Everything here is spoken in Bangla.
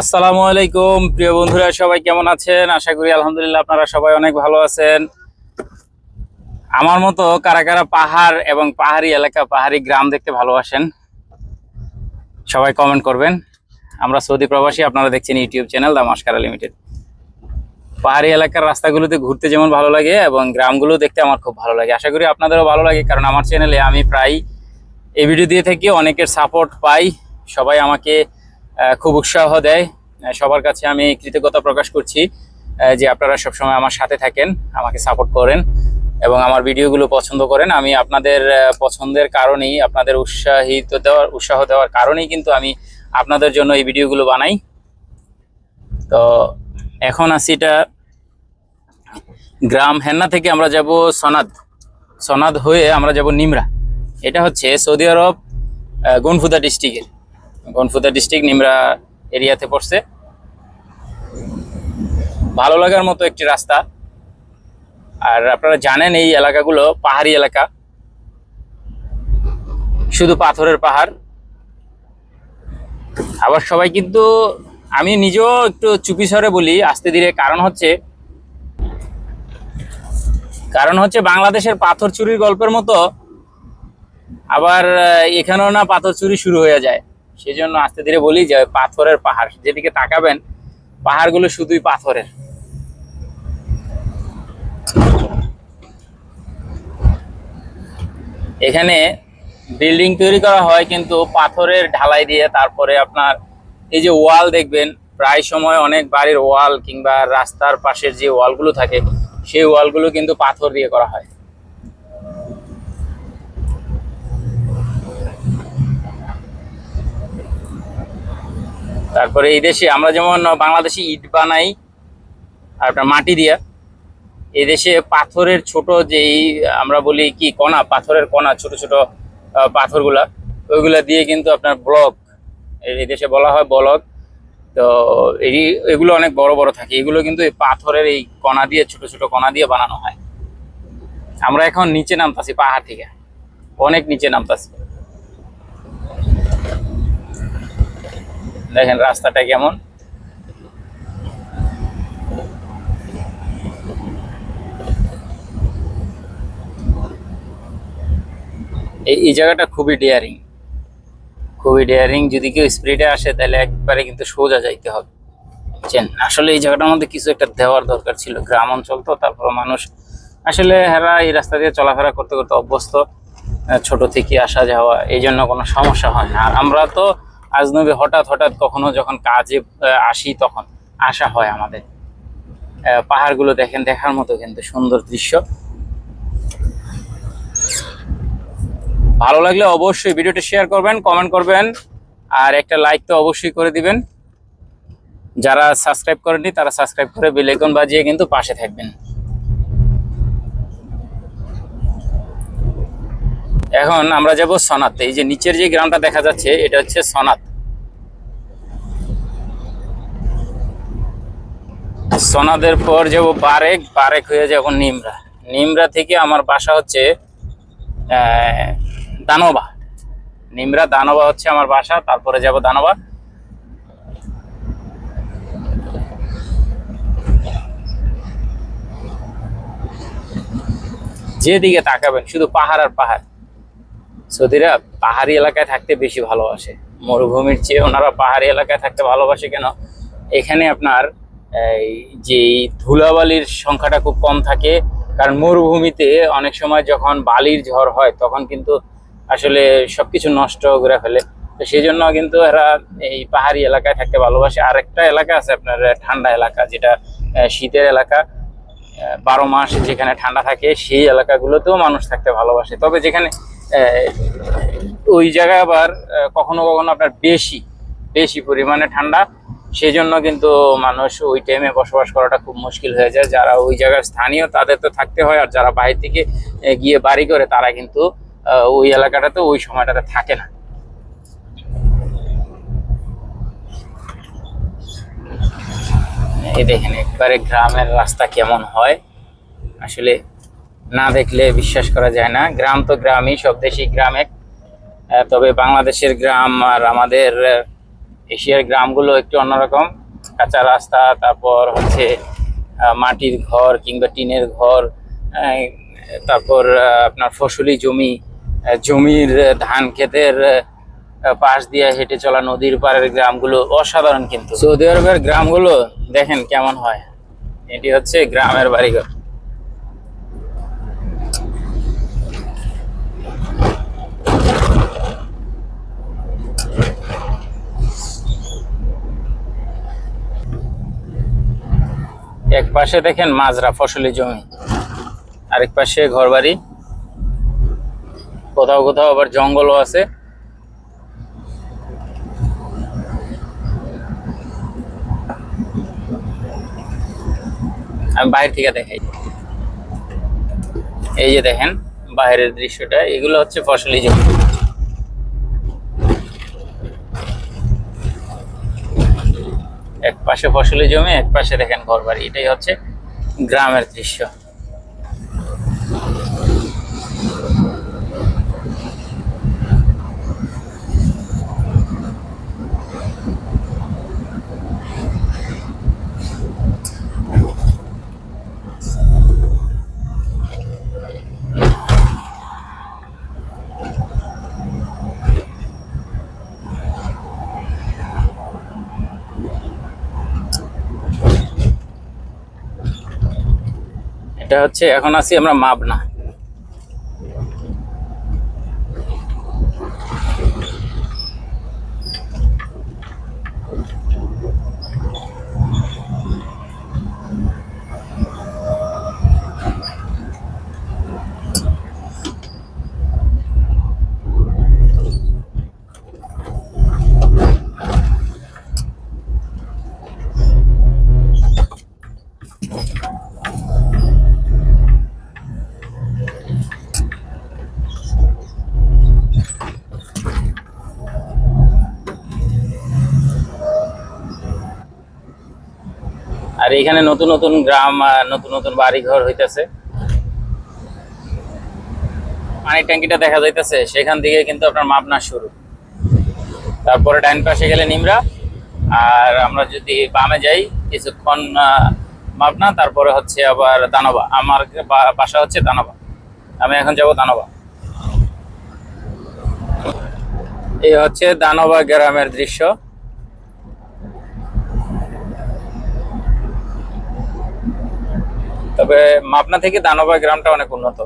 আসসালামু আলাইকুম। প্রিয় বন্ধুরা, সবাই কেমন আছেন? আশা করি আলহামদুলিল্লাহ আপনারা সবাই অনেক ভালো আছেন। আমার মতো কারা কারা পাহাড় এবং পাহাড়ি এলাকা, পাহাড়ি গ্রাম দেখতে ভালোবাসেন, সবাই কমেন্ট করবেন। আমরা সৌদি প্রবাসী, আপনারা দেখছেন ইউটিউব চ্যানেল দা মাসকারা লিমিটেড। পাহাড়ি এলাকার রাস্তাগুলোতে ঘুরতে যেমন ভালো লাগে এবং গ্রামগুলো দেখতে আমার খুব ভালো লাগে। আশা করি আপনাদেরও ভালো লাগে, কারণ আমার চ্যানেলে আমি প্রায় এই ভিডিও দিয়ে থেকে অনেকের সাপোর্ট পাই। সবাই আমাকে খুব উৎসাহ দেয়। সবার কাছে আমি কৃতজ্ঞতা প্রকাশ করছি যে আপনারা সবসময় আমার সাথে থাকেন, আমাকে সাপোর্ট করেন এবং আমার ভিডিওগুলো পছন্দ করেন। আমি আপনাদের পছন্দের কারণেই, আপনাদের উৎসাহিত দেওয়ার, উৎসাহ দেওয়ার কারণেই কিন্তু আমি আপনাদের জন্য এই ভিডিওগুলো বানাই। তো এখন আছি এটা গ্রাম হেন্না থেকে আমরা যাব সনাদ। সনাদ হয়ে আমরা যাব নিমরা। এটা হচ্ছে সৌদি আরব গনফুদা ডিস্ট্রিক্টের গনফুদা ডিস্ট্রিক্ট, নিমরা এরিয়াতে পড়ছে। ভালো লাগার মতো একটি রাস্তা। আর আপনারা জানেন এই এলাকাগুলো পাহাড়ি এলাকা। শুধু পাথরের পাহাড়। আবার সবাই কিন্তু, আমি নিজেও একটু চুপি স্বরে বলি, আস্তে ধীরে। কারণ হচ্ছে কারণ হচ্ছে বাংলাদেশের পাথর চুরির গল্পের মতো, আবার এখানেও না পাথর চুরি শুরু হয়ে যায়। সেই জন্য আস্তে ধীরে বলি যে পাথরের পাহাড়। যেদিকে তাকাবেন, পাহাড়গুলো শুধুই পাথরের। এখানে বিল্ডিং তৈরি করা হয় কিন্তু পাথরের ঢালাই দিয়ে তারপরে আপনার এই যে ওয়াল দেখবেন, প্রায় সময় অনেক বাড়ির ওয়াল কিংবা রাস্তার পাশের যে ওয়ালগুলো থাকে, সেই ওয়ালগুলো কিন্তু পাথর দিয়ে করা হয়। তারপরে এই দেশে আমরা যেমন বাংলাদেশে ইট বানাই আর আপনার মাটি দিয়া, এই দেশে পাথরের ছোট যেই আমরা বলি কি কণা, পাথরের কণা, ছোট ছোট পাথরগুলা, ওইগুলা দিয়ে কিন্তু আপনার ব্লক, এই দেশে বলা হয় ব্লক তো এই এগুলো অনেক বড় বড় থাকে, এগুলো কিন্তু এই পাথরের এই কণা দিয়ে, ছোট ছোট কণা দিয়ে বানানো হয়। আমরা এখন নিচে নামতাছি পাহাড় থেকে, অনেক নিচে নামতাছি। দেখেন রাস্তাটা কেমন। এই জায়গাটা খুবই ডেয়ারিং খুবই ডেয়ারিং যদি কেউ স্পিডে আসে, তাহলে একবারে কিন্তু সোজা যাইতে হবে। বুঝছেন? আসলে এই জায়গাটার মধ্যে কিছু একটা দেওয়ার দরকার ছিল। গ্রাম অঞ্চল তো তারপর মানুষ। আসলে হেরা এই রাস্তা দিয়ে চলাফেরা করতে করতে অভ্যস্ত ছোট থেকে আসা যাওয়া এই জন্য কোনো সমস্যা হয় না। আর আমরা তো আজনবী হঠাৎ হঠাৎ কখনো যখন কাজে আসি তখন আসা হয় আমাদের। পাহাড়গুলো দেখেন, দেখার মতো কিন্তু সুন্দর দৃশ্য। ভালো লাগলে অবশ্যই ভিডিওটা শেয়ার করবেন, কমেন্ট করবেন, আর একটা লাইক তো অবশ্যই করে দিবেন। যারা সাবস্ক্রাইব করেননি, তারা সাবস্ক্রাইব করে বেল আইকন বাজিয়ে কিন্তু পাশে থাকবেন। এখন আমরা যাব সনাত। এই যে নিচের যে গ্রামটা দেখা যাচ্ছে, এটা হচ্ছে সনাত। সনাদের পর যাব বারেক বারেক হয়ে যাব নিমরা। নিমরা থেকে আমার বাসা হচ্ছে দানবা। নিমরা, দানবা হচ্ছে আমার বাসা, তারপরে যাব দানবা। যেদিকে তাকাবেন, শুধু পাহাড় আর পাহাড়। সৌদিরা পাহাড়ি এলাকায় থাকতে বেশি ভালোবাসে। মরুভূমির চেয়ে ওনারা পাহাড়ি এলাকায় থাকতে ভালোবাসে কেন? এখানে আপনার, এই যে ধুলাবালির সংখ্যাটা খুব কম থাকে, কারণ মরুভূমিতে অনেক সময় যখন বালির ঝড় হয়, তখন কিন্তু আসলে সবকিছু নষ্ট করে ফেলে। তো সেই জন্য কিন্তু এরা এই পাহাড়ি এলাকায় থাকতে ভালোবাসে। আর একটা এলাকা আছে আপনার ঠান্ডা এলাকা, যেটা শীতের এলাকা। বারো মাস যেখানে ঠান্ডা থাকে, সেই এলাকাগুলোতেও মানুষ থাকতে ভালোবাসে। তবে যেখানে ওই জায়গায় আবার কখনো কখনো আপনার বেশি বেশি পরিমাণে ঠান্ডা। সেই জন্য কিন্তু মানুষ ওই টাইমে বসবাস করাটা খুব মুশকিল হয়ে যায়। যারা ওই জায়গার স্থানীয়, তাদের তো থাকতে হয়। আর যারা বাইরে থেকে গিয়ে বাড়ি করে, তারা কিন্তু ওই এলাকাটাতে, ওই সময়টাতে থাকে না। এই দেখেন, একবারে গ্রামের রাস্তা কেমন হয়। আসলে না দেখলে বিশ্বাস করা যায় না। গ্রাম তো গ্রামই সব দেশই গ্রামে। আহ, তবে বাংলাদেশের গ্রাম আর আমাদের এশিয়ার গ্রামগুলো একটু অন্যরকম। কাঁচা রাস্তা তারপর হচ্ছে মাটির ঘর কিংবা টিনের ঘর তারপর আপনার ফসলি জমি জমির ধান ক্ষেতের পাশ দিয়ে হেঁটে চলা নদীর পাড়ের গ্রামগুলো অসাধারণ কিন্তু। সৌদি আরবের গ্রামগুলো দেখেন কেমন হয়। এটি হচ্ছে গ্রামের বাড়িঘর। এক পাশে দেখেন মাজরা ফসলি জমি, আরেক পাশে ঘরবাড়ি। কোথাও কোথাও আবার জঙ্গলও আছে। আমি বাইরে থেকে দেখাই। এই যে দেখেন, বাইরের দৃশ্যটা, এগুলো হচ্ছে ফসলি জমি। এক পাশে ফসলি জমি এক পাশে দেখেন ঘর বাড়ি এটাই হচ্ছে গ্রামের দৃশ্য। এটা হচ্ছে এখন আছি আমরা মাবনা। আর এখানে নতুন নতুন গ্রাম নতুন নতুন বাড়ি ঘর হইতেছে। পানির ট্যাঙ্কিটা দেখা যাইতেছে, সেখান থেকে কিন্তু আপনার মাপনা শুরু। তারপরে ডাইন পাশে গেলে নিমরা, আর আমরা যদি বামে যাই, কিছুক্ষণ মাপনা, তারপরে হচ্ছে আবার দানবা। আমার বাসা হচ্ছে দানবা। আমি এখন যাব দানবা। এই হচ্ছে দানবা গ্রামের দৃশ্য। তবে মাপনা থেকে দানবা গ্রামটা অনেক উন্নত।